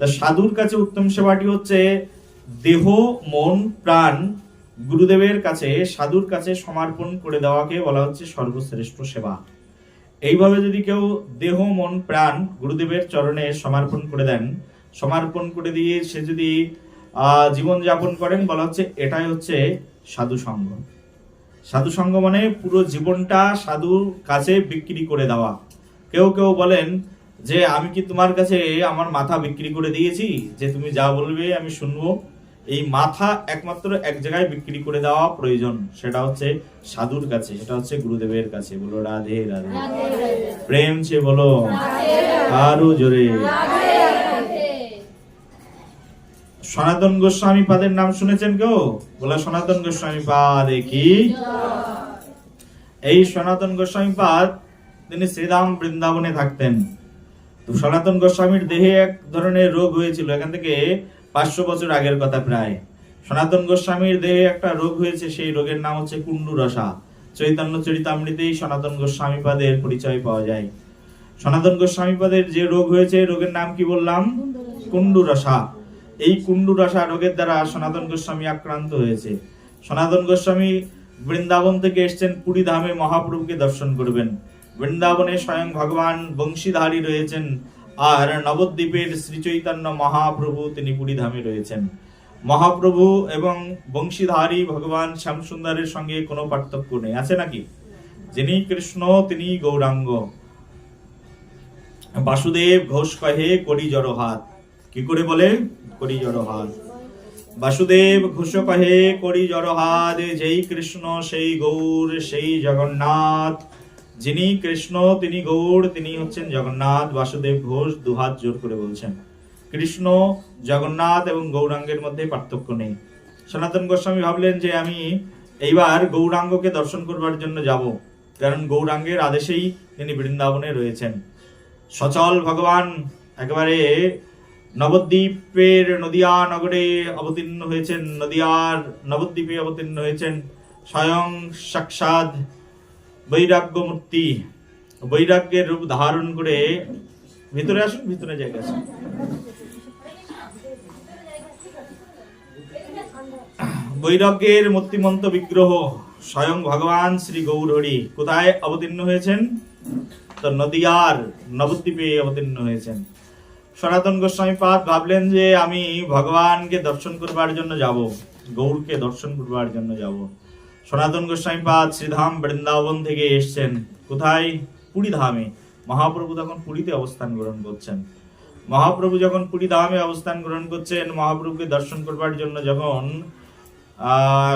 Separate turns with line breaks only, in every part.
তা সাধুর কাছে উত্তম সেবাটি হচ্ছে দেহ, মন, প্রাণ গুরুদেবের কাছে সাধুর কাছে সমর্পণ করে দেওয়াকে বলা হচ্ছে সর্বশ্রেষ্ঠ সেবা। এইভাবে যদি কেউ দেহ, মন, প্রাণ গুরুদেবের চরণে সমর্পণ করে দেন, সমর্পণ করে দিয়ে সে যদি জীবন যাপন করেন, বলা হচ্ছে এটাই হচ্ছে সাধু সঙ্গ। সাধু সঙ্গ মানে পুরো জীবনটা সাধুর কাছে বিক্রি করে দেওয়া। কেউ কেউ বলেন যে আমি কি তোমার কাছে আমার মাথা বিক্রি করে দিয়েছি? যে তুমি যা বলবে আমি শুনব। এই মাথা একমাত্র এক জায়গায় বিক্রি করে দেওয়া প্রয়োজন, সেটা হচ্ছে সাধুর কাছে, সেটা হচ্ছে গুরুদেবের কাছে। বলো, রাধে রাধে। প্রেম সে বলো আরও জোরে। সনাতন গোস্বামী পাদের নাম শুনেছেন কেউ? বলে, সনাতন গোস্বামী পাদ কি? এই সনাতন গোস্বামী পাদ, তিনি শ্রীরাম বৃন্দাবনে থাকতেন। তো সনাতন গোস্বামীর দেহে এক ধরনের রোগ হয়েছিল, এখান থেকে পাঁচশো বছর আগের কথা প্রায়। সনাতন গোস্বামীর দেহে একটা রোগ হয়েছে, সেই রোগের নাম হচ্ছে কুণ্ডু রসা। চৈতন্য চরিতামৃতেই সনাতন গোস্বামী পাদের পরিচয় পাওয়া যায়। সনাতন গোস্বামী পাদের যে রোগ হয়েছে, রোগের নাম কি বললাম? কুণ্ডু রসা। এই কুণ্ডু রসা রোগের দ্বারা সনাতন গোস্বামী আক্রান্ত হয়েছে। সনাতন গোস্বামী বৃন্দাবন থেকে এসছেন পুরী ধামে মহাপ্রভুকে দর্শন করবেন। বৃন্দাবনে স্বয়ং ভগবান বংশীধারী রয়েছেন আর নবদ্বীপের শ্রী চৈতন্য মহাপ্রভু তিনি পুরী ধামে রয়েছেন। মহাপ্রভু এবং বংশীধারী ভগবান শ্যামসুন্দরের সঙ্গে কোনো পার্থক্য নেই। আছে নাকি? যিনি কৃষ্ণ, তিনি গৌরাঙ্গ। বাসুদেব ঘোষ কহে, করি জড় হাত কি করে বলে? করি জড় হাত বাসুদেব ঘোষ কহে, করি জড় হাত যেই কৃষ্ণ, সেই গৌর, সেই জগন্নাথ। যিনি কৃষ্ণ, তিনি গৌড়, তিনি হচ্ছেন জগন্নাথ, বাসুদেব ঘোষ, দুহাত জোর করে বলছেন। কৃষ্ণ, জগন্নাথ এবং গৌরাঙ্গের মধ্যে পার্থক্য নেই। সনাতন গোস্বামী ভাবলেন যে আমি এইবার গৌরাঙ্গকে দর্শন করবার জন্য যাব, কারণ গৌরাঙ্গের আদেশেই তিনি বৃন্দাবনে রয়েছেন। সচল ভগবান, একেবারে নবদ্বীপের নদিয়া নগরে অবতীর্ণ হয়েছেন, নদিয়ার নবদ্বীপে অবতীর্ণ হয়েছেন, স্বয়ং সাক্ষাৎ বৈরাগ্য মূর্তি বৈরাগ্যের রূপ ধারণ করে ভিতরে আসুন, ভিতরে জায়গা আছে বৈরাগ্যের মূর্তিমন্ত বিগ্রহ, স্বয়ং ভগবান শ্রী গৌরহরি কোথায় অবতীর্ণ হয়েছেন? তো নদিয়ার নবদ্বীপে অবতীর্ণ হয়েছেন। সনাতন গোস্বামী পাদ ভাবলেন যে আমি ভগবানকে দর্শন করবার জন্য যাব, গৌরকে দর্শন করবার জন্য যাব। সনাতন গোস্বামী পাদ শ্রীধাম বৃন্দাবন থেকে এসছেন। কোথায়? পুরী ধামে মহাপ্রভু তখন পুরীতে অবস্থান গ্রহণ করছেন। মহাপ্রভু যখন পুরী ধামে অবস্থান গ্রহণ করছেন, মহাপ্রভুকে দর্শন করবার জন্য যখন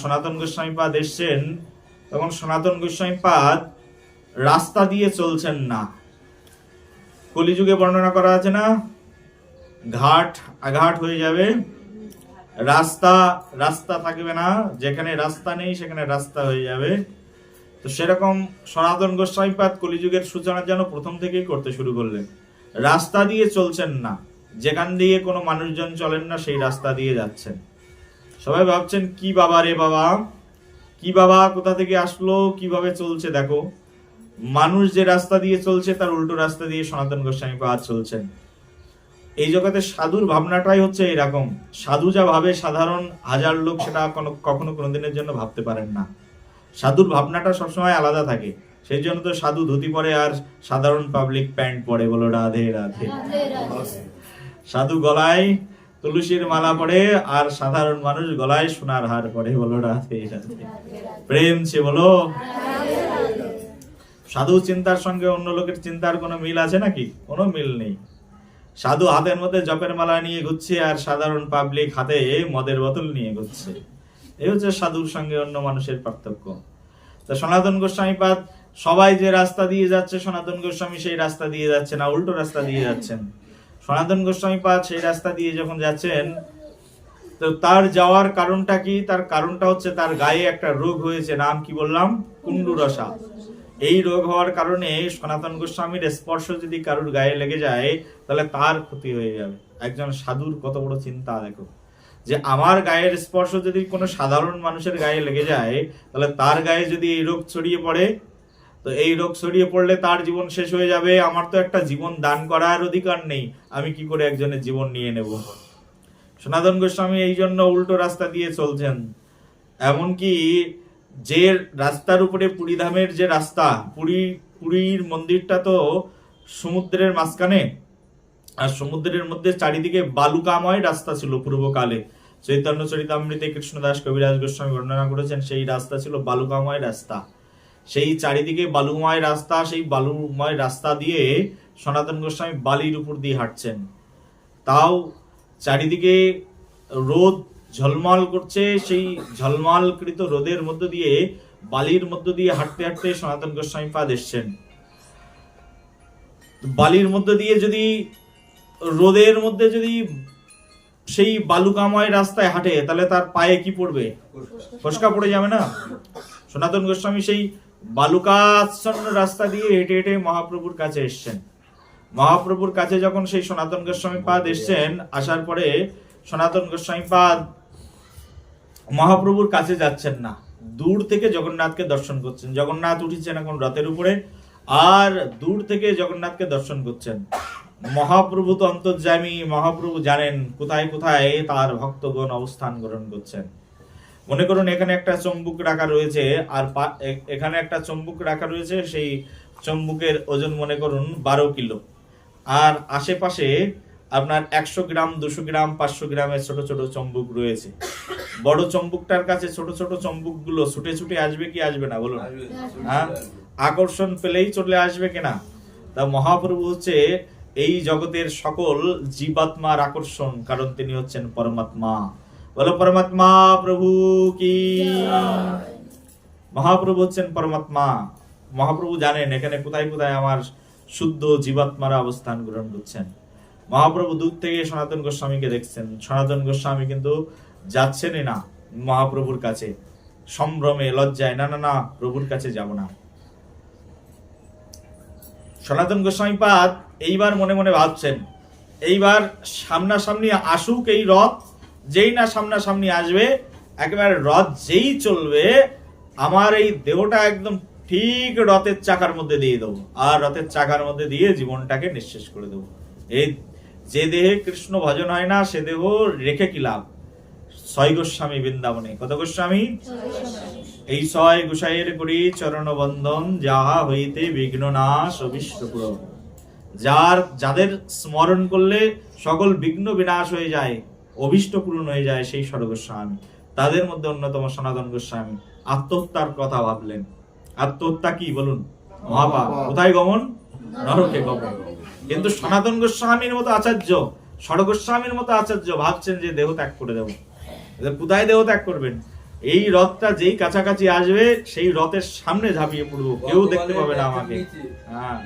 সনাতন গোস্বামী পাদ এসছেন, তখন সনাতন গোস্বামী পাদ রাস্তা দিয়ে চলছেন না। কলিযুগে বর্ণনা করা আছে না? ঘাট, আঘাট হয়ে যাবে। রাস্তা রাস্তা থাকবে না। যেখানে রাস্তা নেই, সেখানে রাস্তা হয়ে যাবে। তো সেরকম সনাতন গোস্বামীপাদ কলিযুগের সূচনা যেন প্রথম থেকেই করতে শুরু করলেন। রাস্তা দিয়ে চলছেন না। যেখান দিয়ে কোনো মানুষজন চলেন না, সেই রাস্তা দিয়ে যাচ্ছেন। সবাই ভাবছেন, কি বাবা রে বাবা? কি বাবা? কোথা থেকে আসলো? কীভাবে চলছে? দেখো, মানুষ যে রাস্তা দিয়ে চলছে, তার উল্টো রাস্তা দিয়ে সনাতন গোস্বামী পাদ চলছেন। এই জগতে সাধুর ভাবনাটাই হচ্ছে এরকম। সাধু যা ভাবে সাধারণ হাজার লোক সেটা কোনো কখনো কোনোদিনের জন্য ভাবতে পারেন না। সাধুর ভাবনাটা সবসময় আলাদা থাকে। সেই জন্য তো সাধু ধুতি পরে আর সাধারণ পাবলিক প্যান্ট পরে বলো, রাধে রাধে। সাধু গলায় তুলসীর মালা পরে আর সাধারণ মানুষ গলায় সোনার হার পরে বলো, রাধে রাধে। প্রেম সে বলো। সাধু চিন্তার সঙ্গে অন্য লোকের চিন্তার কোনো মিল আছে নাকি? কোনো মিল নেই। সাধু হাতের মধ্যে জপের মালা নিয়ে ঘুরছে আর সাধারণ পাবলিক হাতে মদের বোতল নিয়ে ঘুরছে। এই হচ্ছে সাধুর সঙ্গে অন্য মানুষের পার্থক্য। তো সনাতন গোস্বামী পাদ, সবাই যে রাস্তা দিয়ে যাচ্ছে সনাতন গোস্বামী সেই রাস্তা দিয়ে যাচ্ছে না, উল্টো রাস্তা দিয়ে যাচ্ছেন। সনাতন গোস্বামী পাদ সেই রাস্তা দিয়ে যখন যাচ্ছেন, তো তার যাওয়ার কারণটা কি? তার কারণটা হচ্ছে তার গায়ে একটা রোগ হয়েছে, নাম কি বললাম? কুণ্ডু রসা এই রোগ হওয়ার কারণে সনাতন গোস্বামীর স্পর্শ যদি কারুর গায়ে লেগে যায়, তাহলে তার ক্ষতি হয়ে যাবে। একজন সাধুর কত বড় চিন্তা, দেখো। যে আমার গায়ের স্পর্শ যদি কোনো সাধারণ মানুষের গায়ে লেগে যায়, তাহলে তার গায়ে যদি এই রোগ ছড়িয়ে পড়ে, তো এই রোগ ছড়িয়ে পড়লে তার জীবন শেষ হয়ে যাবে। আমার তো একটা জীবন দান করার অধিকার নেই, আমি কি করে একজনের জীবন নিয়ে নেব? সনাতন গোস্বামী এই জন্য উল্টো রাস্তা দিয়ে চলছেন। এমনকি যে রাস্তার উপরে পুরীধামের যে রাস্তা, পুরী, পুরীর মন্দিরটা তো সমুদ্রের মাঝখানে। আর সমুদ্রের মধ্যে চারিদিকে বালুকাময় রাস্তা ছিল পূর্বকালে। চৈতন্য চরিতামৃতে কৃষ্ণদাস কবিরাজ গোস্বামী বর্ণনা করেছেন, সেই রাস্তা ছিল বালুকাময় রাস্তা। সেই চারিদিকে বালুময় রাস্তা, সেই বালুময় রাস্তা দিয়ে সনাতন গোস্বামী বালির উপর দিয়ে হাঁটছেন। তাও চারিদিকে রোদ ঝলমল করছে সেই ঝলমলকৃত রোদের মধ্য দিয়ে, বালির মধ্য দিয়ে হাঁটতে হাঁটতে সনাতন গোস্বামী পাদ এসছেন বালির মধ্যে দিয়ে যদি, রোদের মধ্যে যদি সেই বালুকাময় রাস্তায় হাঁটে, তাহলে তার পায়ে কি পড়বে? ফসকা পড়ে যাবে না? সনাতন গোস্বামী সেই বালুকাচ্ছন্ন রাস্তা দিয়ে হেঁটে হেঁটে মহাপ্রভুর কাছে এসছেন। মহাপ্রভুর কাছে যখন সেই সনাতন গোস্বামী পাদ এসছেন আসার পরে সনাতন গোস্বামী পাদ মহাপ্রভুর কাছে যাচ্ছেন না। দূর থেকে জগন্নাথকে দর্শন করছেন। জগন্নাথ উঠেছেন এখন রথের উপরে, আর দূর থেকে জগন্নাথকে দর্শন করছেন। মহাপ্রভু তো অন্তর্যামী, মহাপ্রভু জানেন কোথায় কোথায় তার ভক্তগণ অবস্থান গ্রহণ করছেন। মনে করুন, এখানে একটা চম্বুক রাখা রয়েছে, আর এখানে একটা চম্বুক রাখা রয়েছে, সেই চম্বুকের ওজন মনে করুন বারো কিলো। আর আশেপাশে আপনার একশো গ্রাম দুশো গ্রাম পাঁচশো গ্রামের ছোট ছোট চম্বুক রয়েছে। বড় চম্বুকটার কাছে ছোট ছোট চম্বুকগুলো ছুটে ছুটে আসবে কি আসবে না বলুন। হ্যাঁ? আকর্ষণ পেলেই চলে আসবে কিনা তা মহাপ্রভু হচ্ছে এই জগতের সকল জীবাত্মার আকর্ষণ কারণ তিনি হচ্ছেন পরমাত্মা। বলো পরমাত্মা প্রভু কি? মহাপ্রভু হচ্ছেন পরমাত্মা। মহাপ্রভু জানেন এখানে কোথায় কোথায় আমার শুদ্ধ জীবাত্মারা অবস্থান গ্রহণ করছেন। মহাপ্রভু দূর থেকে সনাতন গোস্বামীকে দেখছেন। সনাতন গোস্বামী কিন্তু যাচ্ছেনই না মহাপ্রভুর কাছে। সম্ভ্রমে, লজ্জায়, না না না, প্রভুর কাছে যাব না। সনাতন গোস্বামী পাদ এইবার মনে মনে ভাবছেন, এইবার সামনাসামনি আসুক এই রথ, যেই না সামনাসামনি আসবে, একেবারে রথ যেই চলবে, আমার এই দেহটা একদম ঠিক রথের চাকার মধ্যে দিয়ে দেবো। আর রথের চাকার মধ্যে দিয়ে জীবনটাকে নিঃশেষ করে দেবো। এই যে দেহে কৃষ্ণ ভজন হয় না, সে দেহ রেখে কি লাভ? ছয় গোস্বামী বৃন্দাবনে। কত গোস্বামী? এই ছয় গোসাইয়ের করি চরণ বন্ধন যাহা হইতে বিঘ্ন নাশ অবিষ্টপুর যার, যাদের স্মরণ করলে সকল বিঘ্ন বিনাশ হয়ে যায়, অভিষ্ট পূরণ হয়ে যায় সেই সর্বস্বামী তাদের মধ্যে অন্যতম সনাতন গোস্বামী। আত্মহত্যার কথা ভাবলেন। আত্মহত্যা কি বলুন? মহাপাপ। কোথায় গমন? নরকে গমন। কিন্তু সনাতন গোস্বামীর মতো আচার্য সড়গোস্বামীর মতো আচার্য ভাবছেন যে দেহ ত্যাগ করে দেব। কোথায় দেহ ত্যাগ করবেন। এই রথটা যেই কাছাকাছি আসবে সেই রথের সামনে ঝাঁপিয়ে পড়ব। কেউ দেখতে পাবে না আমাকে। হ্যাঁ।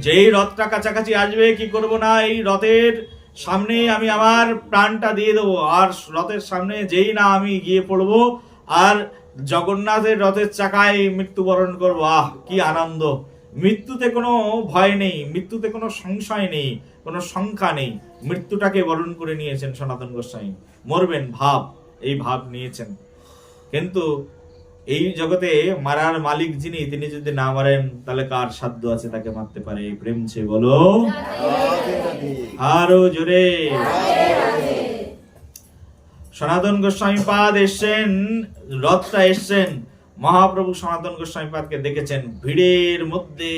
যেই রথটা কাছাকাছি আসবে কি করব না? এই রথের সামনে আমি আমার প্রাণটা দিয়ে দেবো। আর রথের সামনে যেই না আমি গিয়ে পড়ব আর জগন্নাথের রথের চাকায় মৃত্যুবরণ করব। আহ কি আনন্দ। মৃত্যুতে কোনো ভয় নেই, মৃত্যুতে কোনো সংশয় নেই, কোনো সংখ্যা নেই। মৃত্যুটাকে বরণ করে নিয়েছেন সনাতন গোস্বামী। মরবেন, ভাব, এই ভাব নিয়েছেন। কিন্তু এই জগতে মারার মালিক যিনি, তিনি যদি না মারেন, তাহলে কার সাধ্য আছে তাকে মারতে পারে? প্রেম সে বলো। আরও জোরে। সনাতন গোস্বামী পাদ এসছেন, রথটা এসছেন। মহাপ্রভু সনাতন গোস্বামী পাদকে দেখেছেন ভিড়ের মধ্যে।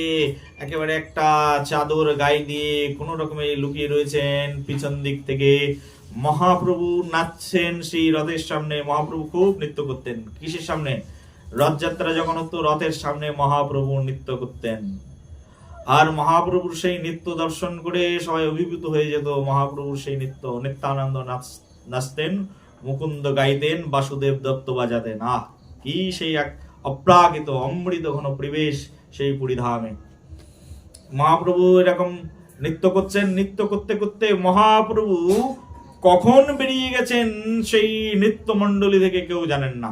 একেবারে একটা চাদর গায়ে দিয়ে কোন রকমে লুকিয়ে রয়েছেন পিছন দিক থেকে। মহাপ্রভু নাচছেন সেই রথের সামনে। মহাপ্রভু খুব নৃত্য করতেন। কিসের সামনে? রথযাত্রা যখন হতো, রথের সামনে মহাপ্রভু নৃত্য করতেন। আর মহাপ্রভুর সেই নৃত্য দর্শন করে সবাই অভিভূত হয়ে যেত। মহাপ্রভুর সেই নৃত্য, নিত্যানন্দ নাচ, নাচতেন, মুকুন্দ গাইতেন, বাসুদেব দত্ত বাজাতেন। আহ! কি সেই এক অপ্রাকৃত অমৃত ঘন পরিবেশ সেই পুরীধামে মহাপ্রভু এরকম নৃত্য করছেন নৃত্য করতে করতে মহাপ্রভু কখন বেরিয়ে গেছেন সেই নৃত্য মণ্ডলী থেকে কেউ জানেন না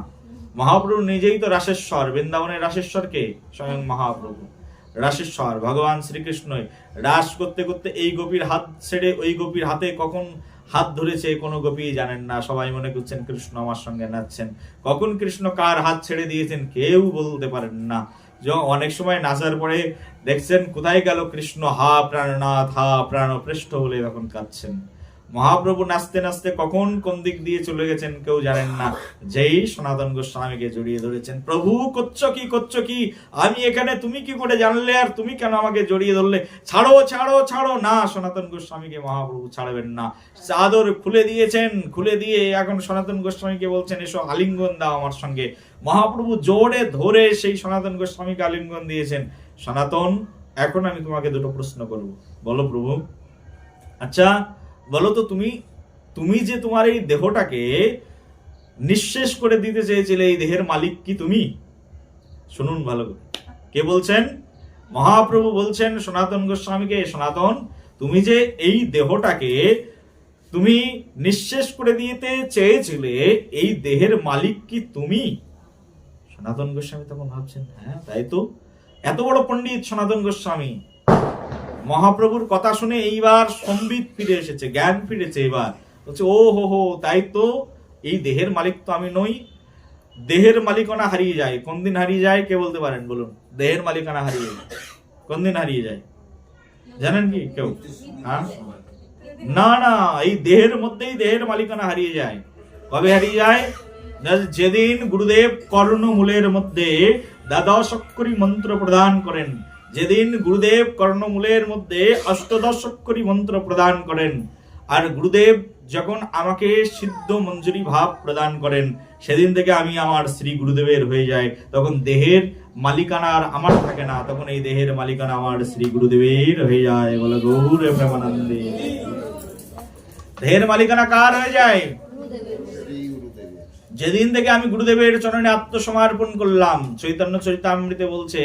মহাপ্রভু নিজেই তো রাসেশ্বর বৃন্দাবনের রাসেশ্বর কে স্বয়ং মহাপ্রভু রাসেশ্বর ভগবান শ্রীকৃষ্ণই রাস করতে করতে এই গোপীর হাত ছেড়ে ওই গোপীর হাতে কখন হাত ধরেছে কোনো গোপী, জানেন না, সবাই মনে করছেন কৃষ্ণ আমার সঙ্গে নাচছেন। কখন কৃষ্ণ কার হাত ছেড়ে দিয়েছেন কেউ বলতে পারেন না। অনেক সময় নাচার পরে দেখছেন, কোথায় গেল কৃষ্ণ? হা, প্রাণনাথ, হা, প্রাণ, পৃষ্ঠ বলে তখন কাঁদছেন। মহাপ্রভু নাচতে নাচতে কখন কোন দিক দিয়ে চলে গেছেন কেউ জানেন না। যেই সনাতন গোস্বামীকে জড়িয়ে ধরেছেন, প্রভু, করছ কি করছ কি? আমি এখানে, তুমি কি করে জানলে আর তুমি কেন আমাকে জড়িয়ে ধরলে? ছাড়ো ছাড়ো ছাড়ো, না, সনাতন গোস্বামীকে মহাপ্রভু ছাড়বেন না। চাদর খুলে দিয়েছেন, খুলে দিয়ে এখন সনাতন গোস্বামীকে বলছেন, এসো, আলিঙ্গন দাও আমার সঙ্গে। মহাপ্রভু জোরে ধরে সেই সনাতন গোস্বামীকে আলিঙ্গন দিয়েছেন। সনাতন, এখন আমি তোমাকে দুটো প্রশ্ন করব। বলো প্রভু। আচ্ছা বলো তো তুমি তুমি যে তোমার এই দেহটাকে নিঃশেষ করে দিতে চেয়েছিলে, এই দেহের মালিক কি তুমি? শুনুন ভালো করে। কে বলছেন? মহাপ্রভু বলছেন সনাতন গোস্বামীকে, সনাতন, তুমি যে এই দেহটাকে তুমি নিঃশেষ করে দিতে চেয়েছিলে, এই দেহের মালিক কি তুমি? সনাতন গোস্বামী তখন ভাবছেন হ্যাঁ তাই তো। এত বড় পণ্ডিত সনাতন গোস্বামী। মহাপ্রভুর কথা শুনে এইবার সম্বিত ফিরে এসেছে, জ্ঞান ফিরেছে এবার। বলছে, ও হো হো, তাই তো এই দেহের মালিক তো আমি নই। দেহের মালিকানা হারিয়ে যায়। কোন দিন হারিয়ে যায় কে বলতে পারেন? বলুন, দেহের মালিকানা হারিয়ে যায়। কোন দিন হারিয়ে যায়? জানেন কি কেউ? হ্যাঁ? না না, এই দেহের মধ্যেই দেহের মালিকানা হারিয়ে যায়। কবে হারিয়ে যায়? যেদিন গুরুদেব কর্ণমূলের মধ্যে দ্বাদশ অক্ষরী মন্ত্র প্রদান করেন যেদিন গুরুদেব কর্ণমূলের মধ্যে অষ্টদশ অক্ষরী মন্ত্র প্রদান করেন, আর গুরুদেব যখন আমাকে সিদ্ধ মঞ্জুরি ভাব প্রদান করেন, সেদিন থেকে আমি আমার শ্রী গুরুদেবের হয়ে যাই। তখন দেহের মালিকানা আর আমার থাকে না, তখন এই দেহের মালিকানা আমার শ্রী গুরুদেবের হয়ে যায় বলে গৌর প্রেমানন্দে। দেহের মালিকানা কার হয়ে যায়? যেদিন থেকে আমি গুরুদেবের চরণে আত্মসমর্পণ করলাম, চৈতন্য চরিতামৃতে বলছে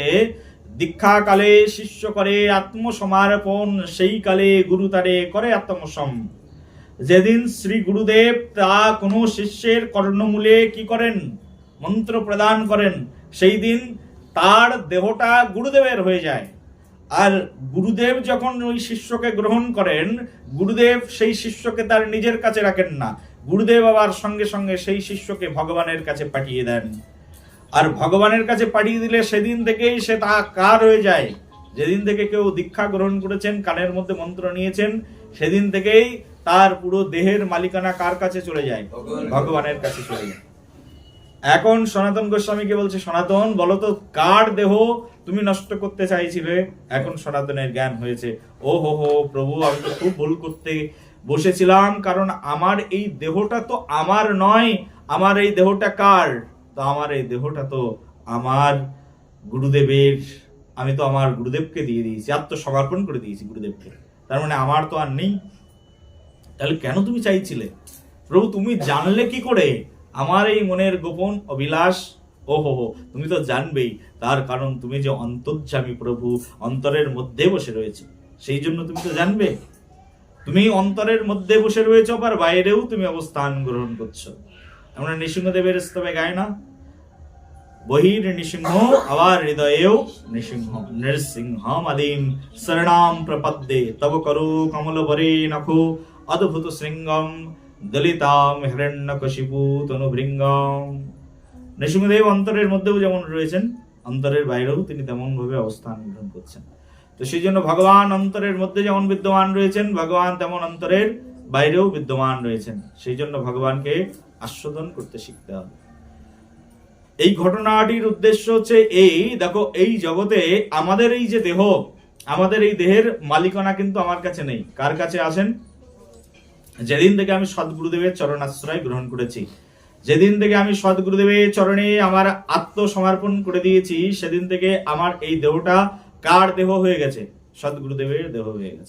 দীক্ষা কালে শিষ্য করে আত্মসমর্পণ, সেই কালে গুরু তারে করে আত্মসম যেদিন শ্রী গুরুদেব তা কোনো শিষ্যের কর্ণমূলে কি করেন? মন্ত্র প্রদান করেন, সেই দিন তার দেহটা গুরুদেবের হয়ে যায়। আর গুরুদেব যখন ওই শিষ্যকে গ্রহণ করেন, গুরুদেব সেই শিষ্যকে তার নিজের কাছে রাখেন না। গুরুদেব আবার সঙ্গে সঙ্গে সেই শিষ্যকে ভগবানের কাছে পাঠিয়ে দেন। আর ভগবানের কাছে পাঠিয়ে দিলে সেদিন থেকেই সে তা কার হয়ে যায়? যেদিন থেকে কেউ দীক্ষা গ্রহণ করেছেন কানের মধ্যে মন্ত্র নিয়েছেন সেদিন থেকেই তার পুরো দেহের মালিকানা কার কাছে চলে যায়? ভগবানের কাছে। চলে যায়। এখন সনাতন গোস্বামীকে বলছে সনাতন বলো তো কার দেহ তুমি নষ্ট করতে চাইছিলে? এখন সনাতনের জ্ঞান হয়েছে ও হো হো প্রভু আমি তো খুব ভুল করতে বসেছিলাম কারণ আমার এই দেহটা তো আমার নয় আমার এই দেহটা কার? তো আমার এই দেহটা তো আমার গুরুদেবের, আমি তো আমার গুরুদেবকে দিয়ে দিয়েছি, আত্মসমর্পণ করে দিয়েছি গুরুদেবকে। তার মানে আমার তো আর নেই। তাহলে কেন তুমি চাইছিলে? প্রভু, তুমি জানলে কি করে? আমার এই মনের গোপন অভিলাষ ও হো হো, তুমি তো জানবেই। তার কারণ তুমি যে অন্তর্যামী প্রভু, অন্তরের মধ্যে বসে রয়েছে। সেই জন্য তুমি তো জানবে। তুমি অন্তরের মধ্যে বসে রয়েছো, আবার বাইরেও তুমি অবস্থান গ্রহণ করছ। আমরা নৃসিংহদেবের স্তবে গায় না? বহির নৃসিংহ আবার হৃদয়েও নৃসিংহ নৃসিংহ আদিম শরণাম প্রপদ্যে তব করো কমল বরে নখো অদ্ভুত শৃঙ্গম দলিতাম হিরণ্যকশিপু তনুভৃঙ্গম নৃসিংহদেব অন্তরের মধ্যেও যেমন রয়েছেন, অন্তরের বাইরেও তিনি তেমন ভাবে অবস্থান গ্রহণ করছেন। তো সেই জন্য ভগবান অন্তরের মধ্যে যেমন বিদ্যমান রয়েছেন, ভগবান তেমন অন্তরের বাইরেও বিদ্যমান রয়েছেন। সেই জন্য ভগবানকে আস্বাদন করতে শিখতে হবে। এই ঘটনাটির উদ্দেশ্য হচ্ছে এই, দেখো, এই জগতে আমাদের এই যে দেহ, আমাদের এই দেহের মালিকানা কিন্তু আমার কাছে নেই। কার কাছে আছেন যেদিন থেকে আমি সদ্গুরুদেবের চরণাশ্রয় গ্রহণ করেছি, যেদিন থেকে আমি সদ্গুরুদেবের চরণে আমার আত্মসমর্পণ করে দিয়েছি, সেদিন থেকে আমার এই দেহটা কার দেহ হয়ে গেছে? সদ্গুরুদেবের দেহ হয়ে গেছে।